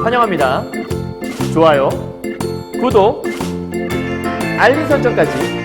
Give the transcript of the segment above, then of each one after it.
환영합니다. 좋아요, 구독, 알림 설정까지.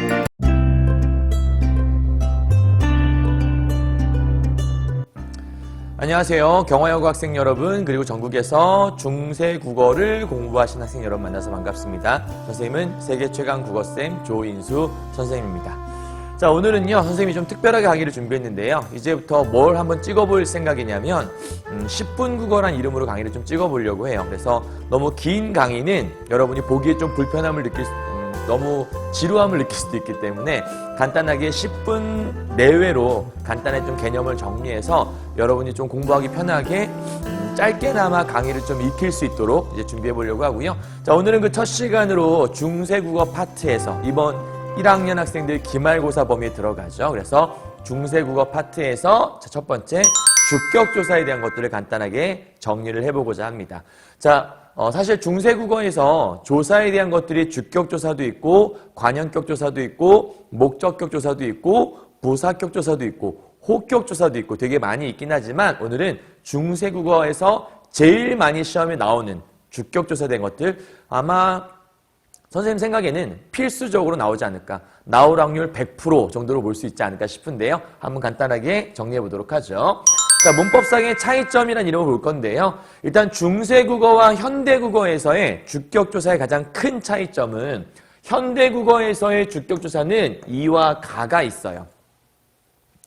안녕하세요. 경화여고 학생 여러분, 그리고 전국에서 중세 국어를 공부하신 학생 여러분 만나서 반갑습니다. 선생님은 세계 최강 국어쌤 조인수 선생님입니다. 자, 오늘은요, 선생님이 좀 특별하게 강의를 준비했는데요. 이제부터 뭘 한번 찍어볼 생각이냐면, 음, 10분 국어란 이름으로 강의를 좀 찍어보려고 해요. 그래서 너무 긴 강의는 여러분이 보기에 좀 불편함을 느낄 수, 음, 너무 지루함을 느낄 수도 있기 때문에 간단하게 10분 내외로 간단히 좀 개념을 정리해서 여러분이 좀 공부하기 편하게 음, 짧게나마 강의를 좀 익힐 수 있도록 이제 준비해 보려고 하고요. 자, 오늘은 그 첫 시간으로 중세국어 파트에서 이번 1학년 학생들 기말고사 범위에 들어가죠. 그래서 중세국어 파트에서 자, 첫 번째 주격조사에 대한 것들을 간단하게 정리를 해보고자 합니다. 자, 어, 사실 중세국어에서 조사에 대한 것들이 주격조사도 있고 관현격조사도 있고 목적격조사도 있고 부사격조사도 있고 호격조사도 있고 되게 많이 있긴 하지만 오늘은 중세국어에서 제일 많이 시험에 나오는 주격조사 된 것들 아마 선생님 생각에는 필수적으로 나오지 않을까. 나올 확률 100% 정도로 볼 수 있지 않을까 싶은데요. 한번 간단하게 정리해 보도록 하죠. 자, 문법상의 차이점이라는 이름을 볼 건데요. 일단 중세 국어와 현대 국어에서의 주격 조사의 가장 큰 차이점은 현대 국어에서의 주격 조사는 이와 가가 있어요.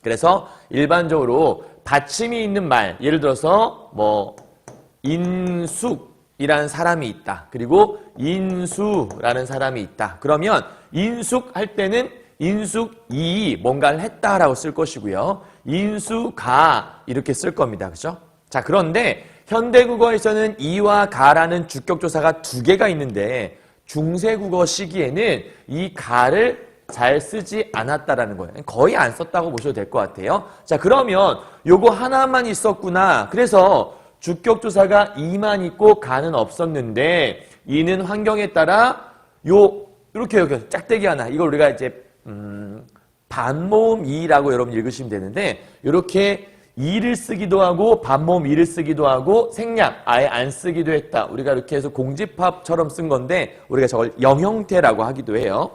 그래서 일반적으로 받침이 있는 말, 예를 들어서 뭐 인숙 이라는 사람이 있다. 그리고 인수라는 사람이 있다. 그러면 인숙 할 때는 인숙이 뭔가를 했다라고 쓸 것이고요. 인수가 이렇게 쓸 겁니다. 그죠? 자, 그런데 현대국어에서는 이와 가라는 주격조사가 두 개가 있는데 중세국어 시기에는 이 가를 잘 쓰지 않았다라는 거예요. 거의 안 썼다고 보셔도 될 것 같아요. 자, 그러면 요거 하나만 있었구나. 그래서 주격조사가 이만 있고 가는 없었는데 이는 환경에 따라 요 이렇게 여기 짝대기 하나 이걸 우리가 이제 음, 반모음 이라고 여러분 읽으시면 되는데 이렇게 이를 쓰기도 하고 반모음 이를 쓰기도 하고 생략 아예 안 쓰기도 했다. 우리가 이렇게 해서 공집합처럼 쓴 건데 우리가 저걸 영형태라고 하기도 해요.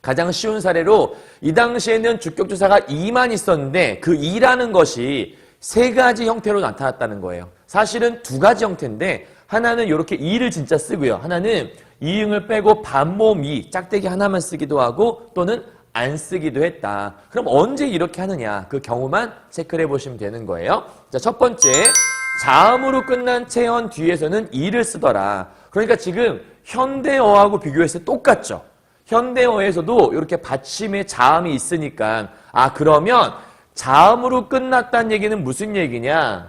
가장 쉬운 사례로 이 당시에는 주격조사가 2만 있었는데 그 2라는 것이 세 가지 형태로 나타났다는 거예요. 사실은 두 가지 형태인데 하나는 이렇게 2를 진짜 쓰고요. 하나는 이응을 빼고 반모음 이 짝대기 하나만 쓰기도 하고 또는 안 쓰기도 했다. 그럼 언제 이렇게 하느냐? 그 경우만 체크를 해보시면 되는 거예요. 자, 첫 번째. 자음으로 끝난 체언 뒤에서는 이를 쓰더라. 그러니까 지금 현대어하고 비교했을 때 똑같죠. 현대어에서도 이렇게 받침에 자음이 있으니까 아 그러면 자음으로 끝났다는 얘기는 무슨 얘기냐?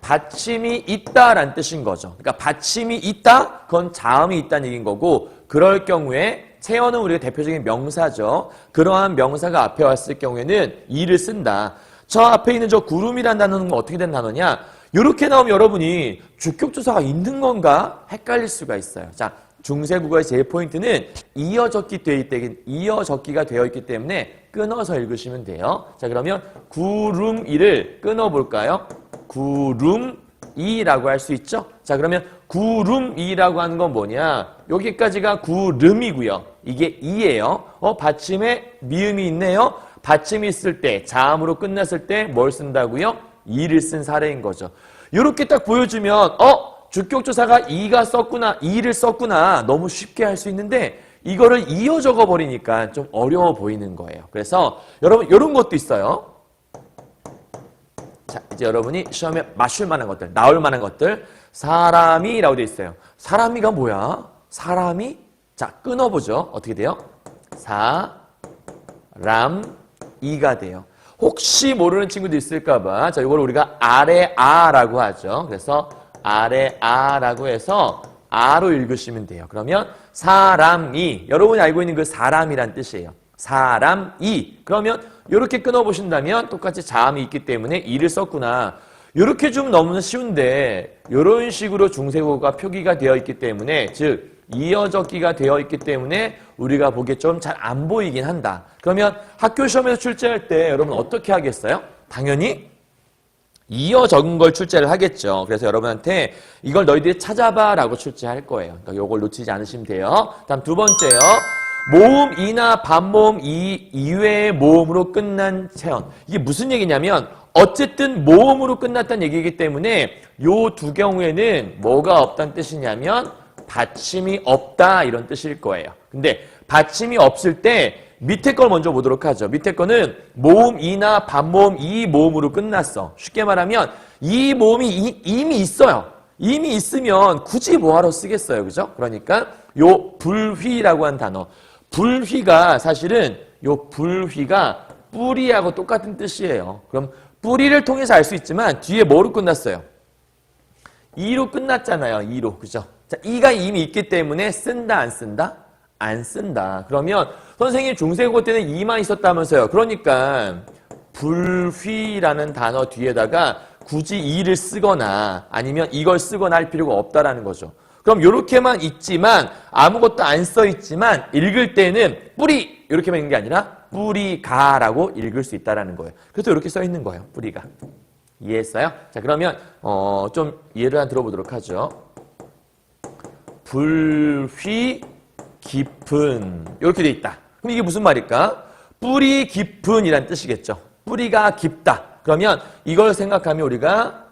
받침이 있다라는 뜻인 거죠. 그러니까 받침이 있다? 그건 자음이 있다는 얘기인 거고 그럴 경우에 체어는 우리가 대표적인 명사죠. 그러한 명사가 앞에 왔을 경우에는 이를 쓴다. 저 앞에 있는 저 구름이라는 단어는 어떻게 된 단어냐? 이렇게 나오면 여러분이 주격조사가 있는 건가? 헷갈릴 수가 있어요. 자, 중세국어의 제일 포인트는 이어 적기 되어 있기, 이어 적기가 되어 있기 때문에 끊어서 읽으시면 돼요. 자, 그러면 구름이를 끊어 볼까요? 구름이라고 할 수 있죠? 자, 그러면 구름이라고 하는 건 뭐냐? 여기까지가 구름이고요. 이게 이예요. 어, 받침에 미음이 있네요. 받침이 있을 때, 자음으로 끝났을 때 뭘 쓴다고요? 이를 쓴 사례인 거죠. 이렇게 딱 보여주면 어, 주격조사가 이가 썼구나, 이를 썼구나 너무 쉽게 할 수 있는데 이거를 이어 적어 버리니까 좀 어려워 보이는 거예요. 그래서 여러분 이런 것도 있어요. 자, 이제 여러분이 시험에 맞출 만한 것들, 나올 만한 것들, 사람이라고 되어 있어요. 사람이가 뭐야? 사람이? 자, 끊어보죠. 어떻게 돼요? 사람 이가 돼요. 혹시 모르는 친구도 있을까봐, 자, 이걸 우리가 아래 아라고 하죠. 그래서 아래 아라고 해서 아로 읽으시면 돼요. 그러면 사람이, 여러분이 알고 있는 그 사람이란 뜻이에요. 사람이. 그러면 이렇게 끊어 보신다면 똑같이 자음이 있기 때문에 이를 썼구나. 이렇게 좀 너무나 쉬운데 이런 식으로 중세국어가 표기가 되어 있기 때문에 즉 이어적기가 되어 있기 때문에 우리가 보기에 좀 잘 안 보이긴 한다. 그러면 학교 시험에서 출제할 때 여러분 어떻게 하겠어요? 당연히 이어 적은 걸 출제를 하겠죠. 그래서 여러분한테 이걸 너희들이 찾아봐라고 출제할 거예요. 그러니까 이걸 놓치지 않으시면 돼요. 다음 두 번째요. 모음 이나 반모음 이 이외의 모음으로 끝난 체언. 이게 무슨 얘기냐면 어쨌든 모음으로 끝났다는 얘기이기 때문에 요 두 경우에는 뭐가 없다는 뜻이냐면 받침이 없다 이런 뜻일 거예요. 근데 받침이 없을 때 밑에 걸 먼저 보도록 하죠. 밑에 거는 모음 이나 반모음 이 모음으로 끝났어. 쉽게 말하면 이 모음이 이, 이미 있어요. 이미 있으면 굳이 뭐하러 쓰겠어요. 그죠? 그러니까 요 불휘라고 한 단어. 불휘가 사실은 요 불휘가 뿌리하고 똑같은 뜻이에요. 그럼 뿌리를 통해서 알 수 있지만 뒤에 뭐로 끝났어요? 이로 끝났잖아요. 이로. 그죠? 자, 이가 이미 있기 때문에 쓴다 안 쓴다? 안 쓴다. 그러면 선생님 중세국어 때는 이만 있었다면서요. 그러니까 불휘라는 단어 뒤에다가 굳이 이를 쓰거나 아니면 이걸 쓰거나 할 필요가 없다라는 거죠. 그럼 이렇게만 있지만 아무것도 안 써 있지만 읽을 때는 뿌리 이렇게만 있는 게 아니라 뿌리가라고 읽을 수 있다라는 거예요. 그래서 이렇게 써 있는 거예요. 뿌리가. 이해했어요? 자 그러면 어, 좀 예를 하나 들어보도록 하죠. 불휘 깊은 이렇게 돼 있다. 그럼 이게 무슨 말일까? 뿌리 깊은 이란 뜻이겠죠. 뿌리가 깊다. 그러면 이걸 생각하면 우리가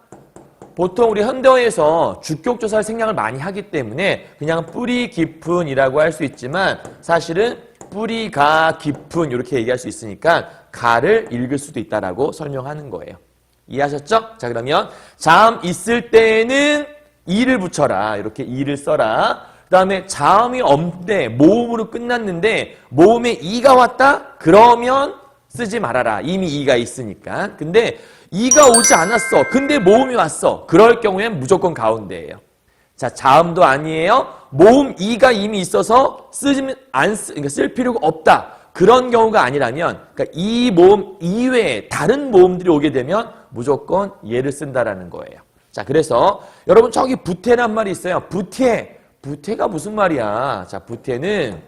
보통 우리 현대어에서 주격조사를 생략을 많이 하기 때문에 그냥 뿌리 깊은이라고 할 수 있지만 사실은 뿌리가 깊은 이렇게 얘기할 수 있으니까 가를 읽을 수도 있다라고 설명하는 거예요. 이해하셨죠? 자 그러면 자음 있을 때는 이를 붙여라. 이렇게 이를 써라. 그 다음에 자음이 없대 모음으로 끝났는데 모음에 이가 왔다? 그러면 쓰지 말아라. 이미 이가 있으니까. 근데 이가 오지 않았어. 근데 모음이 왔어. 그럴 경우엔 무조건 가운데예요. 자, 자음도 아니에요. 모음 이가 이미 있어서 쓰면 안 쓰, 그러니까 쓸 필요가 없다. 그런 경우가 아니라면, 그러니까 이 모음 이외에 다른 모음들이 오게 되면 무조건 얘를 쓴다라는 거예요. 자, 그래서 여러분 저기 부태란 말이 있어요. 부태. 부태가 무슨 말이야? 자, 부태는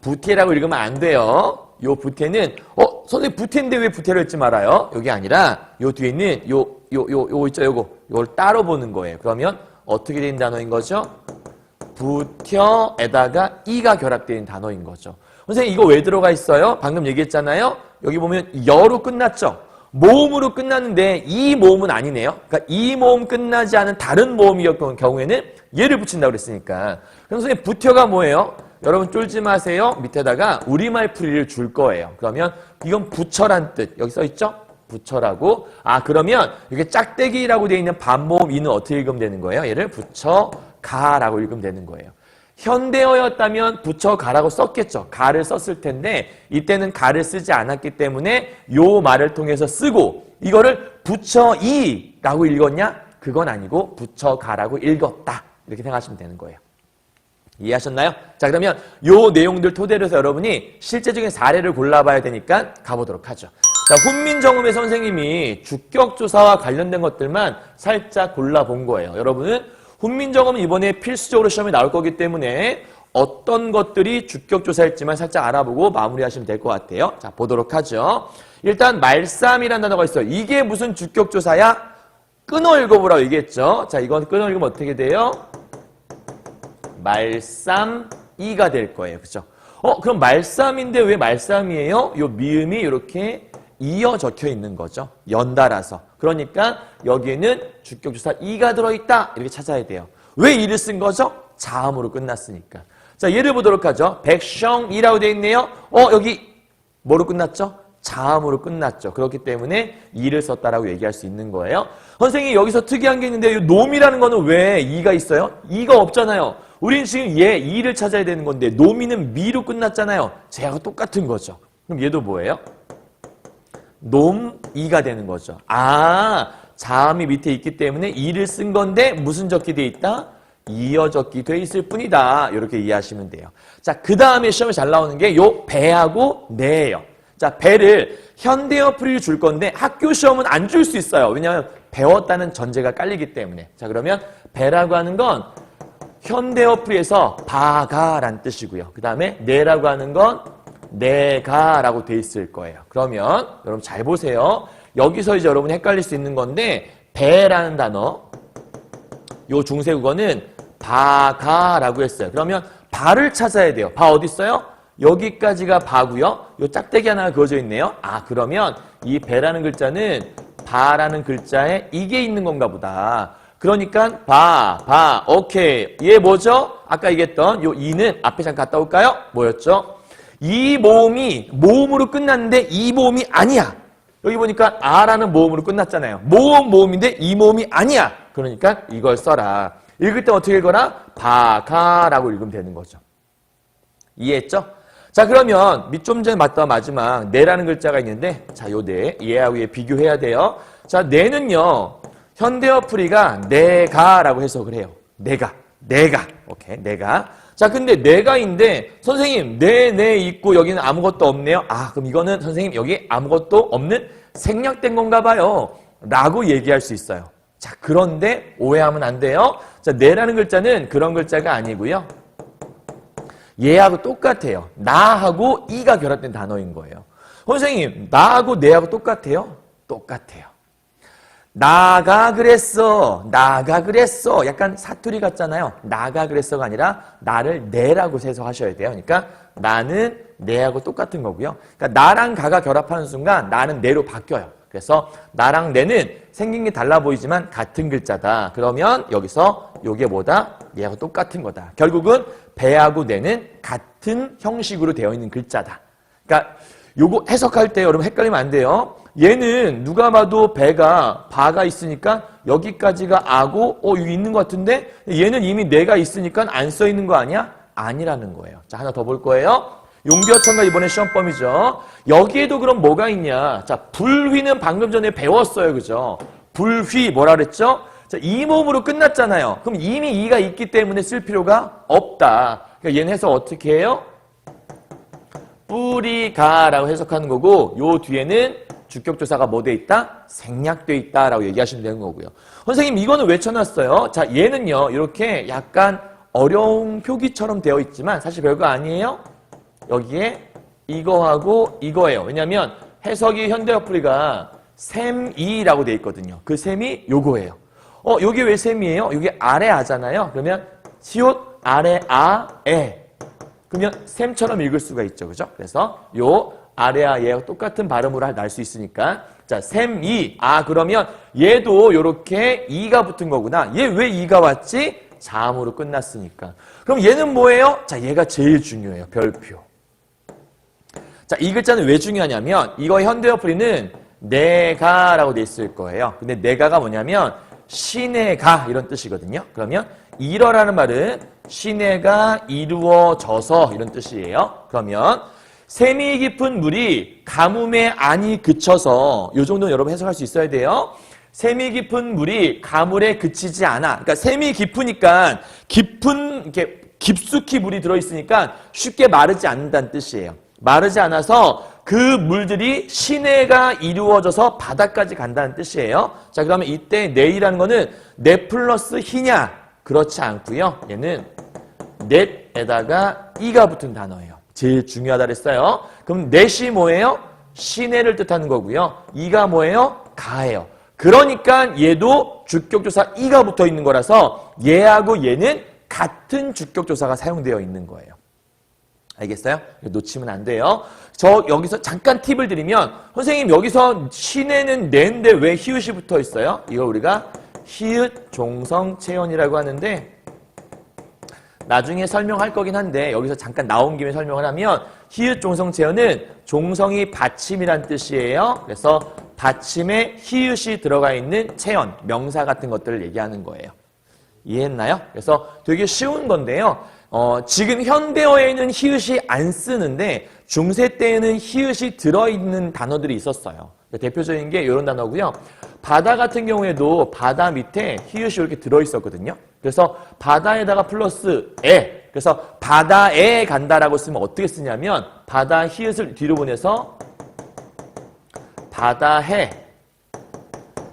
부태라고 읽으면 안 돼요. 요 부태는 어 선생님 부태인데 왜 부태를 읽지 말아요? 여기 아니라 요 뒤에 있는 요 요 요 요 있죠 요거 요걸 따로 보는 거예요. 그러면 어떻게 된 단어인 거죠? 부텨에다가 이가 결합된 단어인 거죠. 선생님 이거 왜 들어가 있어요? 방금 얘기했잖아요. 여기 보면 여로 끝났죠. 모음으로 끝났는데 이 모음은 아니네요. 그러니까 이 모음 끝나지 않은 다른 모음이었던 경우에는 얘를 붙인다고 그랬으니까. 그럼 선생님 부텨가 뭐예요? 여러분 쫄지 마세요. 밑에다가 우리말 풀이를 줄 거예요. 그러면 이건 부처란 뜻. 여기 써 있죠? 부처라고. 아, 그러면 이게 짝대기라고 되어 있는 반모음 이는 어떻게 읽으면 되는 거예요? 얘를 부처 가라고 읽으면 되는 거예요. 현대어였다면 부처 가라고 썼겠죠. 가를 썼을 텐데 이때는 가를 쓰지 않았기 때문에 요 말을 통해서 쓰고 이거를 부처 이라고 읽었냐? 그건 아니고 부처 가라고 읽었다. 이렇게 생각하시면 되는 거예요. 이해하셨나요? 자 그러면 요 내용들 토대로 해서 여러분이 실제적인 사례를 골라봐야 되니까 가보도록 하죠. 자 훈민정음의 선생님이 주격조사와 관련된 것들만 살짝 골라본 거예요. 여러분은 훈민정음은 이번에 필수적으로 시험에 나올 거기 때문에 어떤 것들이 주격조사일지만 살짝 알아보고 마무리하시면 될 것 같아요. 자 보도록 하죠. 일단 말쌈이라는 단어가 있어요. 이게 무슨 주격조사야? 끊어 읽어보라고 얘기했죠. 자 이건 끊어 읽으면 어떻게 돼요? 말쌈이가 될 거예요. 그죠? 어, 그럼 말쌈인데 왜 말쌈이에요? 요 미음이 이렇게 이어 적혀 있는 거죠. 연달아서. 그러니까 여기에는 주격주사 이가 들어있다. 이렇게 찾아야 돼요. 왜 이를 쓴 거죠? 자음으로 끝났으니까. 자, 예를 보도록 하죠. 백성이라고 되어 있네요. 어, 여기 뭐로 끝났죠? 자음으로 끝났죠. 그렇기 때문에 이를 썼다라고 얘기할 수 있는 거예요. 선생님 여기서 특이한 게 있는데 이 놈이라는 거는 왜 이가 있어요? 이가 없잖아요. 우리는 지금 얘 이를 찾아야 되는 건데 놈이는 미로 끝났잖아요. 쟤하고 똑같은 거죠. 그럼 얘도 뭐예요? 놈 이가 되는 거죠. 아 자음이 밑에 있기 때문에 이를 쓴 건데 무슨 적기 돼 있다? 이어 적기 돼 있을 뿐이다. 이렇게 이해하시면 돼요. 자, 그 다음에 시험에 잘 나오는 게 요 배하고 내예요. 자, 배를 현대어 풀이를 줄 건데 학교 시험은 안 줄 수 있어요. 왜냐하면 배웠다는 전제가 깔리기 때문에. 자, 그러면 배라고 하는 건 현대어 풀이에서 바가란 뜻이고요. 그 다음에 내라고 하는 건 내가라고 돼 있을 거예요. 그러면 여러분 잘 보세요. 여기서 이제 여러분이 헷갈릴 수 있는 건데 배라는 단어 요 중세국어는 바가라고 했어요. 그러면 바를 찾아야 돼요. 바 어디 있어요? 여기까지가 바고요. 요 짝대기 하나가 그어져 있네요. 아 그러면 이 배라는 글자는 바라는 글자에 이게 있는 건가 보다. 그러니까 바, 바, 오케이. 얘 뭐죠? 아까 얘기했던 요 이는 앞에 잠깐 갔다 올까요? 뭐였죠? 이 모음이 모음으로 끝났는데 이 모음이 아니야. 여기 보니까 아라는 모음으로 끝났잖아요. 모음 모음인데 이 모음이 아니야. 그러니까 이걸 써라. 읽을 때 어떻게 읽어라? 바가라고 읽으면 되는 거죠. 이해했죠? 자 그러면 밑좀 전에 맞다 마지막 내라는 글자가 있는데 자 요 내 얘하고 얘 비교해야 돼요. 자 내는요 현대어 풀이가 내가라고 해석을 해요. 내가 내가 오케이 내가 자 근데 내가인데 선생님 내내 있고 여기는 아무것도 없네요. 아 그럼 이거는 선생님 여기 아무것도 없는 생략된 건가 봐요. 라고 얘기할 수 있어요. 자 그런데 오해하면 안 돼요. 자 내라는 글자는 그런 글자가 아니고요. 얘하고 똑같아요. 나하고 이가 결합된 단어인 거예요. 선생님, 나하고 내하고 똑같아요? 똑같아요. 나가 그랬어. 나가 그랬어. 약간 사투리 같잖아요. 나가 그랬어가 아니라 나를 내라고 해석하셔야 돼요. 그러니까 나는 내하고 똑같은 거고요. 그러니까 나랑 가가 결합하는 순간 나는 내로 바뀌어요. 그래서 나랑 내는 생긴 게 달라 보이지만 같은 글자다. 그러면 여기서 요게 뭐다? 얘하고 똑같은 거다. 결국은 배하고 내는 같은 형식으로 되어 있는 글자다. 그러니까 요거 해석할 때 여러분 헷갈리면 안 돼요. 얘는 누가 봐도 배가 바가 있으니까 여기까지가 아고 어 여기 있는 것 같은데 얘는 이미 내가 있으니까 안 써 있는 거 아니야? 아니라는 거예요. 자 하나 더 볼 거예요. 용비어천가 이번에 시험범이죠. 여기에도 그럼 뭐가 있냐? 자 불휘는 방금 전에 배웠어요, 그죠? 불휘 뭐라 그랬죠? 자, 이 몸으로 끝났잖아요. 그럼 이미 이가 있기 때문에 쓸 필요가 없다. 그러니까 얘는 해석 어떻게 해요? 뿌리가라고 해석하는 거고 요 뒤에는 주격조사가 뭐 돼 있다? 생략돼 있다라고 얘기하시면 되는 거고요. 선생님 이거는 왜 쳐놨어요? 자 얘는요 이렇게 약간 어려운 표기처럼 되어 있지만 사실 별거 아니에요. 여기에 이거하고 이거예요. 왜냐하면 해석이 현대어플이가 셈이라고 돼 있거든요. 그 셈이 요거예요. 어 요게 왜 셈이에요? 요게 아래 아잖아요. 그러면 시옷 아래 아에 그러면 샘처럼 읽을 수가 있죠. 그죠? 그래서 요 아래와 얘와 똑같은 발음으로 날 수 있으니까 자, 샘 이 아 그러면 얘도 요렇게 이가 붙은 거구나. 얘 왜 이가 왔지? 자음으로 끝났으니까. 그럼 얘는 뭐예요? 자, 얘가 제일 중요해요. 별표. 자, 이 글자는 왜 중요하냐면 이거 현대 어플이는 내가라고 돼 있을 거예요. 근데 내가가 뭐냐면 시내가 이런 뜻이거든요. 그러면 이러라는 말은 시내가 이루어져서 이런 뜻이에요. 그러면 샘이 깊은 물이 가뭄에 안이 그쳐서 요 정도는 여러분 해석할 수 있어야 돼요. 샘이 깊은 물이 가물에 그치지 않아. 그러니까 샘이 깊으니까 깊은 이렇게 깊숙이 물이 들어 있으니까 쉽게 마르지 않는다는 뜻이에요. 마르지 않아서 그 물들이 시내가 이루어져서 바다까지 간다는 뜻이에요. 자, 그러면 이때 내이라는 거는 넷 플러스 희냐? 그렇지 않고요. 얘는 넷에다가 이가 붙은 단어예요. 제일 중요하다 그랬어요. 그럼 넷이 뭐예요? 시내를 뜻하는 거고요. 이가 뭐예요? 가예요. 그러니까 얘도 주격조사 이가 붙어 있는 거라서 얘하고 얘는 같은 주격조사가 사용되어 있는 거예요. 알겠어요? 놓치면 안 돼요. 저 여기서 잠깐 팁을 드리면 선생님 여기서 시내는 내인데 왜 히읗이 붙어 있어요? 이거 우리가 히읗 종성 체언이라고 하는데 나중에 설명할 거긴 한데 여기서 잠깐 나온 김에 설명을 하면 히읗 종성 체언은 종성이 받침이란 뜻이에요. 그래서 받침에 히읗이 들어가 있는 체언, 명사 같은 것들을 얘기하는 거예요. 이해했나요? 그래서 되게 쉬운 건데요. 어, 지금 현대어에는 히읗이 안 쓰는데 중세 때에는 히읗이 들어있는 단어들이 있었어요. 대표적인 게 이런 단어고요. 바다 같은 경우에도 바다 밑에 히읗이 이렇게 들어있었거든요. 그래서 바다에다가 플러스 에 그래서 바다에 간다라고 쓰면 어떻게 쓰냐면 바다 히읗을 뒤로 보내서 바다해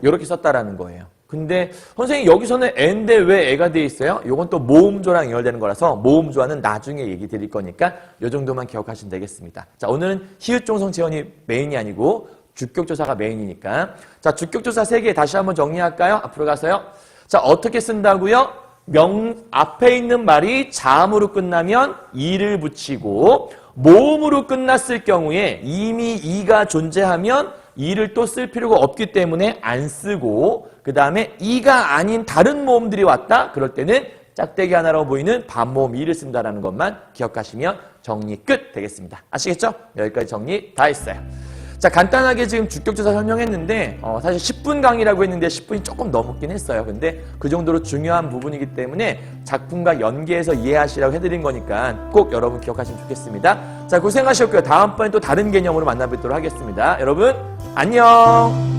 이렇게 썼다라는 거예요. 근데 선생님 여기서는 애인데 왜 애가 돼 있어요? 이건 또 모음조랑 연결되는 거라서 모음조와는 나중에 얘기 드릴 거니까 이 정도만 기억하시면 되겠습니다. 자 오늘은 히읗종성 체언이 메인이 아니고 주격조사가 메인이니까. 자, 주격조사 세 개 다시 한번 정리할까요? 앞으로 가서요. 자, 어떻게 쓴다고요? 명, 앞에 있는 말이 자음으로 끝나면 이를 붙이고, 모음으로 끝났을 경우에 이미 이가 존재하면 이를 또 쓸 필요가 없기 때문에 안 쓰고, 그 다음에 이가 아닌 다른 모음들이 왔다? 그럴 때는 짝대기 하나로 보이는 반모음 이를 쓴다라는 것만 기억하시면 정리 끝 되겠습니다. 아시겠죠? 여기까지 정리 다 했어요. 자, 간단하게 지금 주격조사 설명했는데, 어, 사실 10분 강의라고 했는데 10분이 조금 넘었긴 했어요. 근데 그 정도로 중요한 부분이기 때문에 작품과 연계해서 이해하시라고 해드린 거니까 꼭 여러분 기억하시면 좋겠습니다. 자, 고생하셨고요. 다음번에 또 다른 개념으로 만나뵙도록 하겠습니다. 여러분, 안녕!